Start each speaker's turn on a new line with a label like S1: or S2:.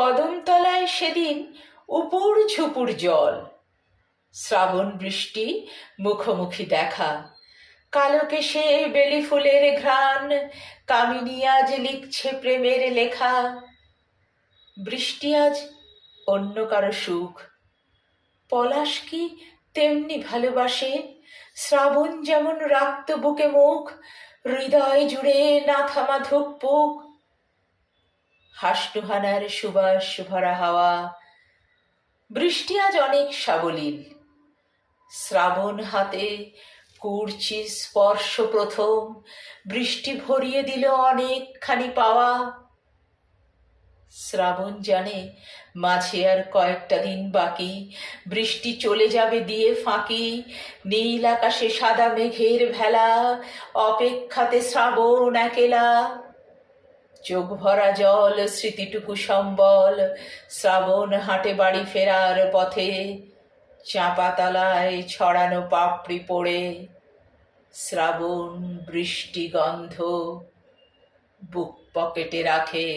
S1: কদমতলায় সেদিন উপুর ঝুপুর জল। শ্রাবণ বৃষ্টি, মুখোমুখি দেখা। কালো সে বেলি ফুলের ঘ্রাণ, কামিনী আজ লিখছে প্রেমের লেখা। বৃষ্টি আজ অন্য কারও সুখ। পলাশ কি তেমনি ভালোবাসে? শ্রাবণ যেমন রাক্ত বুকে মুখ, হৃদয় জুড়ে না থামা ধুকপুক হাসনুহানার সুবাস ভরা হাওয়া। বৃষ্টি আজ অনেক সাবলীল। শ্রাবণ হাতে কুর্চি স্পর্শ প্রথম। বৃষ্টি ভরিয়ে দিল অনেকখানি পাওয়া। শ্রাবণ জানে মাঝে আর কয়েকটা দিন বাকি। বৃষ্টি চলে যাবে দিয়ে ফাঁকি। নীল আকাশে সাদা মেঘের ভেলা। অপেক্ষাতে শ্রাবণ একেলা। চোখ ভরা জল, স্মৃতিটুকু সম্বল, শ্রাবণ হাটে বাড়ি ফেরার পথে চাঁপাতলায় ছড়ানো পাপড়ি পড়ে, শ্রাবণ বৃষ্টি গন্ধ বুক পকেটে রাখে।